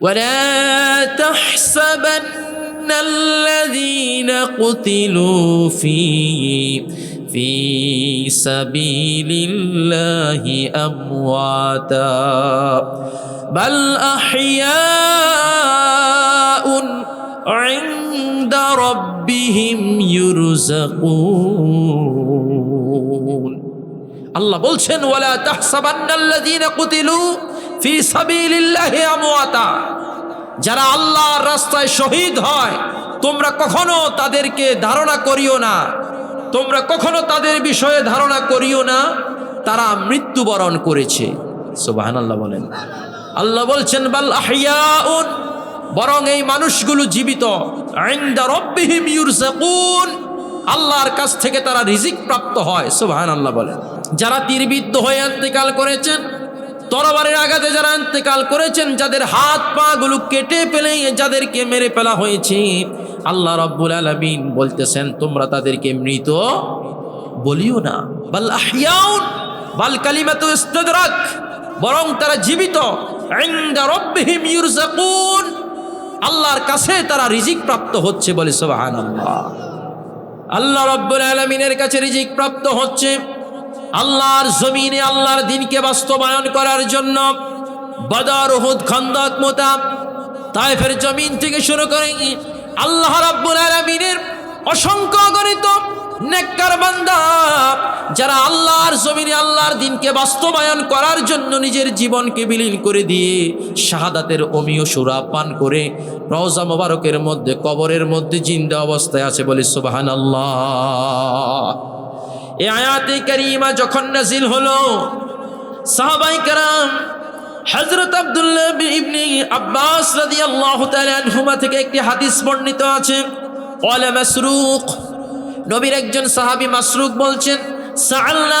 ولا تحسبن الذين قتلوا في في سبيل الله امواتا بل احياء عند ربهم يرزقون আল্লাহ বলছেন ওয়ালা তাহসাবান্নাল্লাযীনা কুতিলু ফি সাবিলিল্লাহি আমওয়াতা। যারা আল্লাহর রাস্তায় শহীদ হয়, তোমরা কখনো তাদেরকে ধারণা করিও না। তোমরা কখনো তাদের বিষয়ে ধারণা করিও না। তারা মৃত্যুবরণ করেছে। সুবহানাল্লাহ বলেন। আল্লাহ বলছেন, বাল আহইয়াউন বরং এই মানুষগুলো জীবিত। আল্লাহর কাছ থেকে তারা রিজিক প্রাপ্ত হয়। সুবহানাল্লাহ বলেন। যারা তীরবিদ্ধ হয়ে ইন্তেকাল করেছেন তরবারের আঘাতে যারা ইন্তেকাল করেছেন, যাদের হাত পা গুলো কেটে ফেলে, যাদেরকে মেরে ফেলা হয়েছে, আল্লাহ রব্বুল আলামিন বলতেছেন, তোমরা তাদেরকে মৃত বলিও না। বাল আহিয়াউন বাল কালিমাতু ইস্তিদরাক, বরং তারা জীবিত। আল্লাহর কাছে তারা রিজিক প্রাপ্ত হচ্ছে বলে সুবহানাল্লাহ। আল্লাহ রব্বুল আলমিনের কাছে রিজিক প্রাপ্ত হচ্ছে। আল্লাহর জমিনে আল্লাহর দিনকে বাস্তবায়ন করার জন্য বদর হুদ খন্দক, মোতাব, তাইফের জমিন থেকে শুরু করে আল্লাহ রব্বুল আলমিনের অসংখ্য গণিত নেককার বান্দা, যারা আল্লাহর জমিনে আল্লাহর দিনকে বাস্তবায়ন করার জন্য নিজের জীবনকে বিলীন করে দিয়ে শাহাদাতের অমীয় সুরা পান করে রওজা মোবারকের মধ্যে, কবরের মধ্যে জিন্দা অবস্থায় আছে বলে সুবাহান আল্লাহ এ আয়াতে করিমা যখন নাজিল হলো, সাহাবাই কারাম হজরত আব্দুল্লাহ ইবনে আব্বাস রাদিয়াল্লাহু তাআলা আনহুমা থেকে একটি হাদিস বর্ণিত আছে, ওয়ালা মাসরুক। নবীর একজন সাহাবী মাসরুক বলছেন, সাআলনা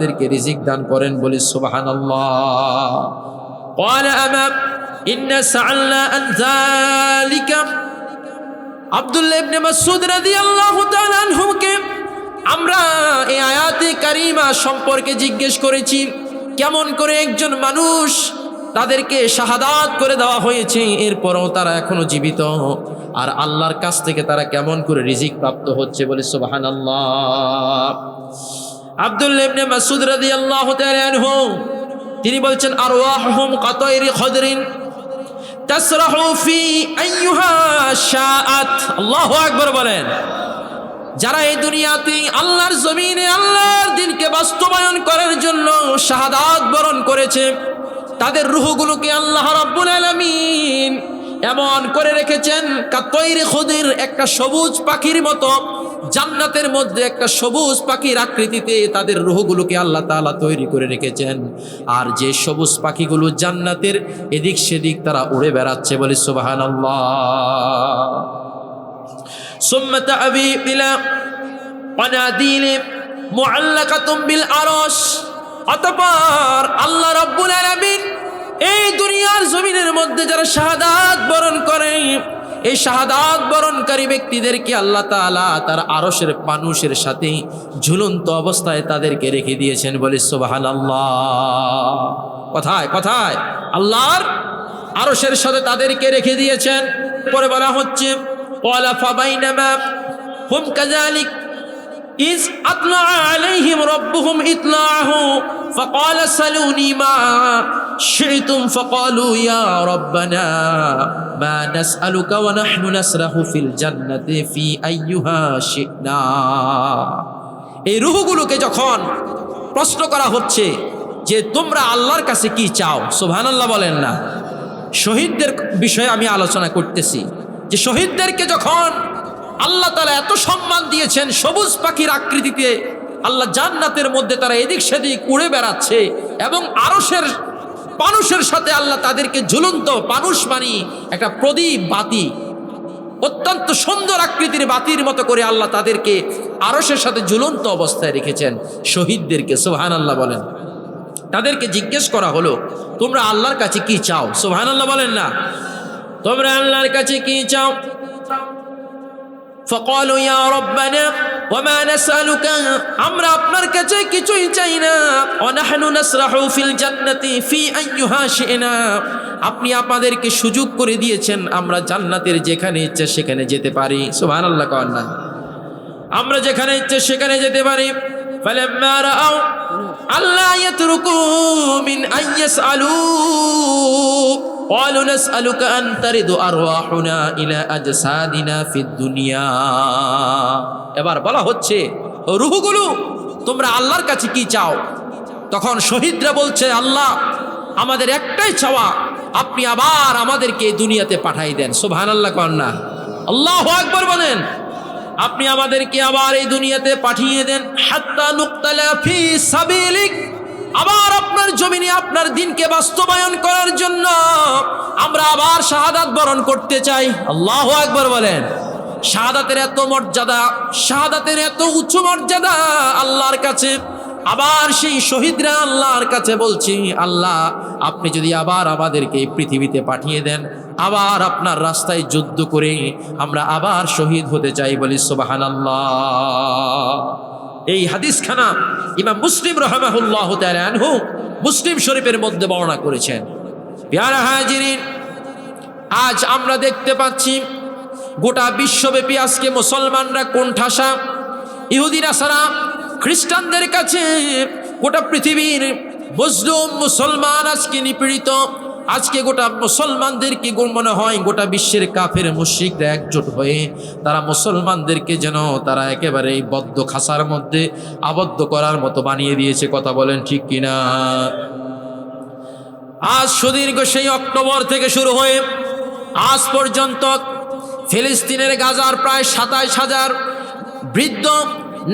তাদেরকে রিজিক দান করেন বলে সুবাহান আমরা এই আয়াতে কারিমা সম্পর্কে জিজ্ঞেস করেছি, কেমন করে একজন মানুষ তাদেরকে করে দেওয়া হয়েছে, এরপরও তারা এখনও জীবিত। আর আল্লাহর কাছ থেকে তারা কেমন করে রিজিক প্রাপ্ত হচ্ছে বলে সোবাহান আল্লাহ তিনি বলছেন আরওয়াহুম কাতাইরি খদরিন ফি বলেন। যারা এই দুনিয়াতে আল্লাহর জমিনে আল্লাহর দিনকে বাস্তবায়ন করার জন্য শাহাদাত বরণ করেছে, তাদের রুহগুলোকে আল্লাহ রাব্বুল আলামিন এমন করে রেখেছেন, কাতৈরে খুদির একটা সবুজ পাখির মতো, জান্নাতের মধ্যে একটা সবুজ পাখির আকৃতিতে তাদের রুহগুলোকে আল্লাহ তালা তৈরি করে রেখেছেন। আর যে সবুজ পাখিগুলো জান্নাতের, এদিক সেদিক তারা উড়ে বেড়াচ্ছে বলে সুবাহান অতপর আল্লাহ রব্বুল আলমিন এই দুনিয়ার জমিনের মধ্যে যারা শাহাদাত বরণ করে, এই শাহাদাত বরণকারী ব্যক্তিদেরকে আল্লাহ তালা তার আরসের মানুষের সাথেই ঝুলন্ত অবস্থায় তাদেরকে রেখে দিয়েছেন বলে সোবাহান আল্লাহ কথায় কথায়, আল্লাহর আরসের সাথে তাদেরকে রেখে দিয়েছেন। পরে বলা হচ্ছে হুম কাজালিক ইজ আতলা ইতলাহু সালুনি মা شئتم فقالوا يا ربنا ما نسألك ونحن نسرح في الجنة في أيها شئنا এই রুহগুলোকে যখন প্রশ্ন করা হচ্ছে যে তোমরা আল্লাহর কাছে কি চাও সুবহানাল্লাহ বলেন না শহীদদের বিষয়ে আমি আলোচনা করতেছি যে শহীদদেরকে যখন আল্লাহ তালা এত সম্মান দিয়েছেন সবুজ পাখির আকৃতিতে আল্লাহ জান্নাতের মধ্যে তারা এদিক সেদিক উড়ে বেড়াচ্ছে এবং আরসের মানুষের সাথে আল্লাহ তাদেরকে ঝুলন্ত মানুষ মানি একটা প্রদীপ বাতি, অত্যন্ত সুন্দর আকৃতির বাতির মতো করে আল্লাহ তাদেরকে আরসের সাথে ঝুলন্ত অবস্থায় রেখেছেন শহীদদেরকে সোহান আল্লাহ বলেন। তাদেরকে জিজ্ঞেস করা হলো, তোমরা আল্লাহর কাছে কি চাও? সোহান আল্লাহ বলেন না। তোমরা আল্লাহর কাছে কি চাও? فقالوا يا ربنا وما نسألك আমরা আপনার কাছে কিছুই চাই না ونحن نسرح في الجنة في أيها شئنا আপনি আমাদেরকে সুযোগ করে দিয়েছেন আমরা জান্নাতের যেখানে ইচ্ছে সেখানে যেতে পারি সুবহানাল্লাহ কর না আমরা যেখানে ইচ্ছে সেখানে যেতে পারি فلما رأوا ألا يتركوا من أن يسألوا قالوا نسألك أن ترد أرواحنا إلى أجسادنا في الدنيا এবার বলা হচ্ছে রুহগুলো তোমরা আল্লাহর কাছে কি চাও তখন শহীদরা বলছে আল্লাহ আমাদের একটাই চাওয়া আপনি আবার আমাদেরকে এই দুনিয়াতে পাঠাই দেন সুবহানাল্লাহ কন্যা আল্লাহ আকবর বলেন আপনি আমাদেরকে আবার এই দুনিয়াতে পাঠিয়ে দেন হাত্তা নুক্তালা ফি সাবিলিক আবার আপনার জমিনে আপনার দিনকে বাস্তবায়ন করার জন্য আমরা আবার শাহাদাত বরণ করতে চাই। আল্লাহ আকবর বলেন। শাহাদাতের এত মর্যাদা, শাহাদাতের এত উচ্চ মর্যাদা আল্লাহর কাছে। আবার সেই শহীদরা আল্লাহর কাছে বলছি, আল্লাহ, আপনি যদি আবার আমাদেরকে পৃথিবীতে পাঠিয়ে দেন, আবার আপনার রাস্তায় যুদ্ধ করে আমরা আবার শহীদ হতে চাই বলি সোবাহান এই হাদিসখানা ইমাম মুসলিম রহমাহুল্লাহ আনহু মুসলিম শরীফের মধ্যে বর্ণনা করেছেন। পেয়ারা হাজিরিন, আজ আমরা দেখতে পাচ্ছি গোটা বিশ্বব্যাপী আজকে মুসলমানরা কোন ঠাসা ইহুদিরা সারা খ্রিস্টানদের কাছে গোটা পৃথিবীর মুসলিম মুসলমান আজকে নিপীড়িত। আজকে গোটা মুসলমানদেরকে মনে হয়, গোটা বিশ্বের কাফের মুশ্রিকরা একজোট হয়ে তারা মুসলমানদেরকে যেন তারা একেবারে এই বদ্ধ খাসার মধ্যে আবদ্ধ করার মতো বানিয়ে দিয়েছে, কথা বলেন ঠিক কিনা? আজ সুদীর্ঘ সেই অক্টোবর থেকে শুরু হয়ে আজ পর্যন্ত ফিলিস্তিনের গাজার প্রায় সাতাইশ হাজার বৃদ্ধ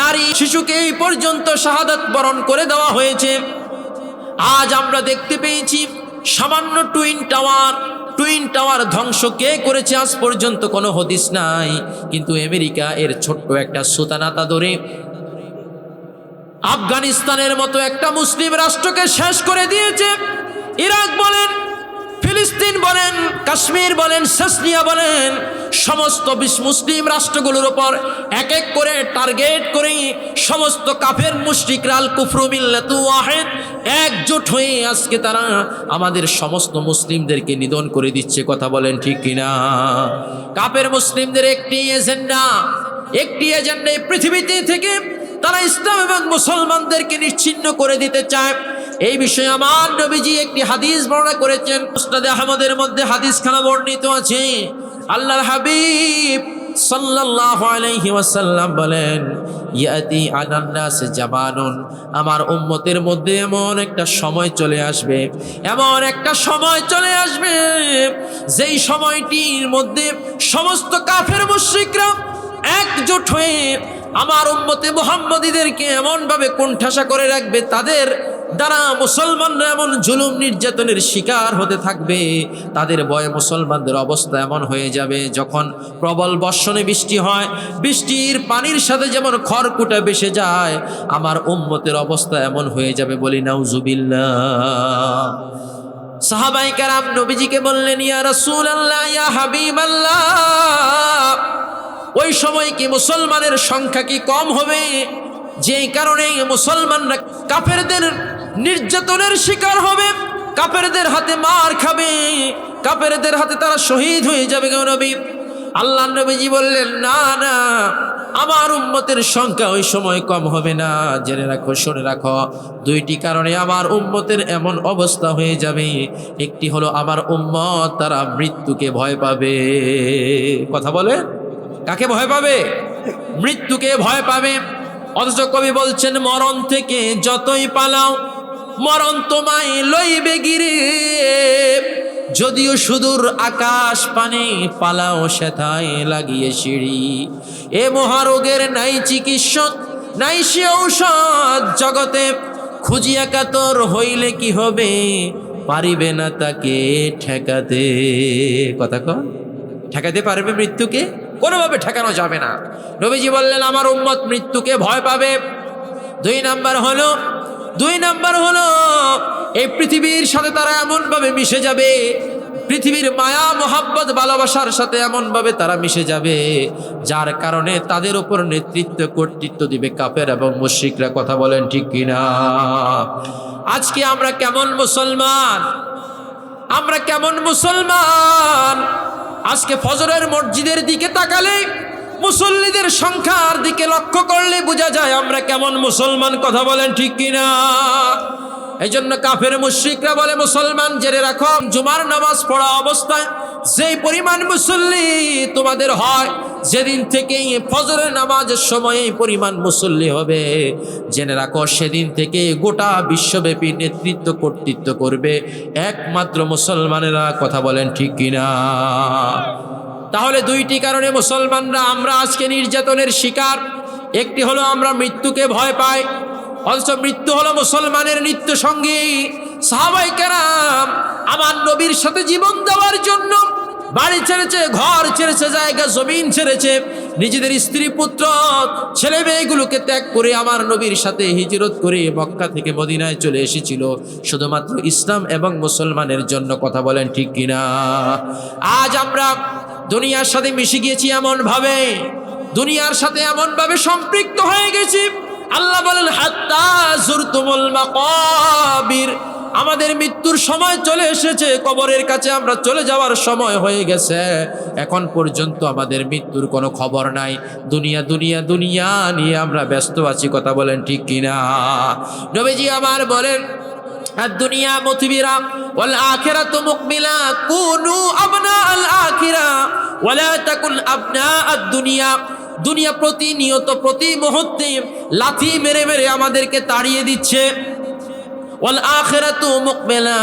নারী শিশুকে এই পর্যন্ত শাহাদাত বরণ করে দেওয়া হয়েছে। আজ আমরা দেখতে পেয়েছি সামান্য টুইন টাওয়ার টুইন টাওয়ার ধ্বংস কে করেছে আজ পর্যন্ত কোনো হদিস নাই। কিন্তু আমেরিকা এর ছোট্ট একটা সুতানাতা ধরে আফগানিস্তানের মতো একটা মুসলিম রাষ্ট্রকে শেষ করে দিয়েছে। ইরাক বলেন, ফিলিস্তিন বলেন, কাশ্মীর বলেন সেসনিয়া বলেন সমস্ত মুসলিম রাষ্ট্রগুলোর ওপর এক এক করে টার্গেট করেই সমস্ত কাফের মুশরিকরা আল কুফরু মিল্লাতু ওয়াহিদ একজোট হয়ে আজকে তারা আমাদের সমস্ত মুসলিমদেরকে নিধন করে দিচ্ছে, কথা বলেন ঠিক কিনা? কাফের মুসলিমদের একটি এজেন্ডা একটি এজেন্ডা পৃথিবীতে থেকে তারা ইসলাম এবং মুসলমানদেরকে নিশ্চিন্ন করে দিতে চায়। এই বিষয়ে আমার নবীজি একটি হাদিস বর্ণনা করেছেন মুসনাদে আহমদের মধ্যে হাদিস খানা বর্ণিত আছে। আল্লাহর হাবিব সাল্লাল্লাহু আলাইহি ওয়াসাল্লাম বলেন, ইয়াতি আনান্নাস আমার মধ্যে এমন একটা সময় চলে আসবে, এমন একটা সময় চলে আসবে, যেই সময়টির মধ্যে সমস্ত কাফের মুশরিকরা একজোট হয়ে আমার উম্মতে মোহাম্মদীদেরকে এমনভাবে কোণঠাসা করে রাখবে, তাদের দ্বারা মুসলমানরা এমন জুলুম নির্যাতনের শিকার হতে থাকবে, তাদের বয়ে মুসলমানদের অবস্থা এমন হয়ে যাবে, যখন প্রবল বর্ষণে বৃষ্টি হয়, বৃষ্টির পানির সাথে যেমন খড়কুটা বেসে যায়, আমার উম্মতের অবস্থা এমন হয়ে যাবে বলি, নাউজুবিল্লাহ। সাহাবাই কারাম নবীজিকে বললেন, ইয়া রসুল আল্লাহ ইয়া হাবিব আল্লাহ ওই সময় কি মুসলমানের সংখ্যা কি কম হবে? যেই কারণে মুসলমানরা কাফেরদের নির্যাতনের শিকার হবে। কাফেরদের হাতে মার খাবে। কাফেরদের হাতে তারা শহীদ হয়ে যাবে গো নবী। আল্লাহ নবীজি বললেন, না না, আমার উম্মতের সংখ্যা ওই সময় কম হবে না। জেনে রাখো, শুনে রাখো। দুইটি কারণে আমার উম্মতের এমন অবস্থা হয়ে যাবে। একটি হলো, আমার উম্মত তারা মৃত্যুকে ভয় পাবে। কথা বলে? কাকে ভয় পাবে? মৃত্যুকে ভয় পাবে। অথচ কবি বলছেন, মরণ থেকে যতই পালাও মরণ তোমায় লইবে গিরে। যদিও সুদূর আকাশ পানে পালাও সেথায় লাগিয়ে সিঁড়ি। এ মহারোগের নাই চিকিৎসক, নাই সে ঔষধ জগতে। খুঁজিয়া কাতর হইলে কি হবে, পারিবে না তাকে ঠেকাতে। কথা কন ঠেকাতে পারবে মৃত্যুকে? কোনোভাবে ঠেকানো যাবে না। নবীজি বললেন, আমার উম্মত মৃত্যুকে ভয় পাবে। দুই নাম্বার হলো দুই নাম্বার হলো, এই পৃথিবীর সাথে তারা এমনভাবে মিশে যাবে, পৃথিবীর মায়া, মোহাব্বত, ভালোবাসার সাথে এমনভাবে তারা মিশে যাবে, যার কারণে তাদের উপর নেতৃত্ব, কর্তৃত্ব দিবে কাপের এবং মুশ্রিকরা। কথা বলেন ঠিক কিনা? আজকে আমরা কেমন মুসলমান? আমরা কেমন মুসলমান? আজকে ফজরের মসজিদের দিকে তাকালে মুসল্লিদের সংখ্যার দিকে লক্ষ্য করলে বোঝা যায় আমরা কেমন মুসলমান, কথা বলেন ঠিক কিনা? এই জন্য কাফের মুশ্রিকরা বলে, মুসলমান, জেনে রাখো, জুমার নামাজ পড়া অবস্থায় যেই পরিমাণ মুসল্লি তোমাদের হয়, যেদিন থেকে ফজরের নামাজের সময় পরিমাণ মুসল্লি হবে। জেনে রাখো, সেদিন থেকে গোটা বিশ্বব্যাপী নেতৃত্ব, কর্তৃত্ব করবে একমাত্র মুসলমানেরা, কথা বলেন ঠিক কিনা? তাহলে দুইটি কারণে মুসলমানরা আমরা আজকে নির্যাতনের শিকার। একটি হলো আমরা মৃত্যুকে ভয় পাই, অথচ মৃত্যু হলো মুসলমানের নিত্য সঙ্গী সাহাবাই কেরাম আমার নবীর সাথে জীবন দেওয়ার জন্য বাড়ি ছেড়েছে, ঘর ছেড়েছে, জায়গা, জমিন ছেড়েছে। নিজেদের স্ত্রী, পুত্র, ছেলে মেয়েগুলোকে ত্যাগ করে আমার নবীর সাথে হিজরত করে মক্কা থেকে মদিনায় চলে এসেছিল। শুধুমাত্র ইসলাম এবং মুসলমানের জন্য কথা বলেন ঠিক কিনা? আজ আমরা দুনিয়ার সাথে মিশে গিয়েছি এমন ভাবে দুনিয়ার সাথে এমন ভাবে সম্পৃক্ত হয়ে গেছি। আল্লাহ বলেন মাকাবির। আমাদের মৃত্যুর সময় চলে এসেছে, কবরের কাছে আমরা চলে যাওয়ার সময় হয়ে গেছে। এখন পর্যন্ত আমাদের মৃত্যুর কোনো খবর নাই। দুনিয়া দুনিয়া দুনিয়া নিয়ে আমরা ব্যস্ত আছি, কথা বলেন ঠিক কিনা? নবীজি আমার বলেন দুনিয়া মুতবিরা ওয়াল আখিরাতু মুকমিলা, কুনু আবনা আল আখিরা, ওয়ালা তাকুন আবনা আদ দুনিয়া। দুনিয়া প্রতিনিয়ত, প্রতি মুহূর্তে লাথি মেরে মেরে আমাদেরকে তাড়িয়ে দিচ্ছে। ওয়াল আখিরাতু মুকমিলা,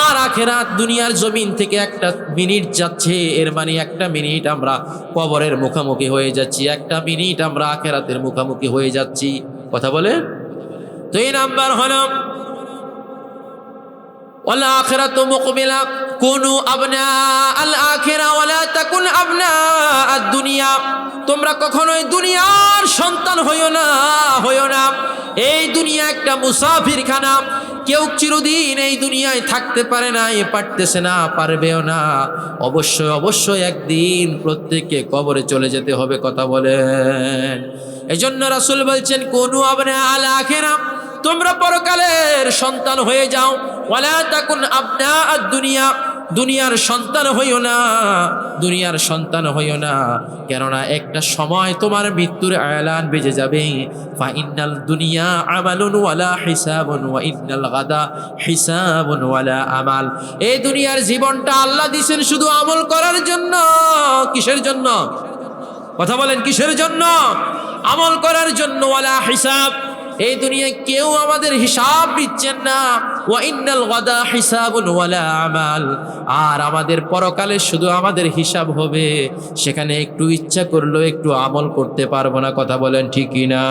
আর আখেরাত দুনিয়ার জমিন থেকে একটা মিনিট যাচ্ছে, এর মানে একটা মিনিট আমরা কবরের মুখামুখি হয়ে যাচ্ছি, একটা মিনিট আমরা আখেরাতের মুখামুখি হয়ে যাচ্ছি। কথা বলে তো এই নাম্বার হলাম ওয়ালা আখেরা তো মোকমিলা কোন আবনা আল আখেরা ওয়ালা তাকুন আবনা আর দুনিয়া তোমরা কখনোই দুনিয়ার সন্তান হইও না হইও না। এই দুনিয়া একটা মুসাফিরখানা। কেউ চিরদিন এই দুনিয়ায় থাকতে পারে না, এ পারতেছে না, পারবেও না। অবশ্যই অবশ্যই একদিন প্রত্যেককে কবরে চলে যেতে হবে, কথা বলেন। এজন্য রাসুল বলছেন, কোনো আবনা আল আখেরা তোমরা পরকালের সন্তান হয়ে যাও ওয়ালা তাকুন আবনা দুনিয়া, দুনিয়ার সন্তান হইও না, দুনিয়ার সন্তান হইও না। কেননা একটা সময় তোমার মৃত্যুর আয়লান বেজে যাবে। ফা দুনিয়া আমালুন ওয়ালা হিসাবুন ওয়া ইন্নাল গাদা হিসাবুন ওয়ালা আমাল। এই দুনিয়ার জীবনটা আল্লাহ দিছেন শুধু আমল করার জন্য। কিসের জন্য? কথা বলেন, কিসের জন্য? আমল করার জন্য ওয়ালা হিসাব। এই দুনিয়ায় কেউ আমাদের হিসাব দিচ্ছেন না। ওয়া ইন্নাল গাদা হিসাবুন আমাল। আর আমাদের পরকালে শুধু আমাদের হিসাব হবে। সেখানে একটু ইচ্ছা করল একটু আমল করতে পারব না, কথা বলেন ঠিকই না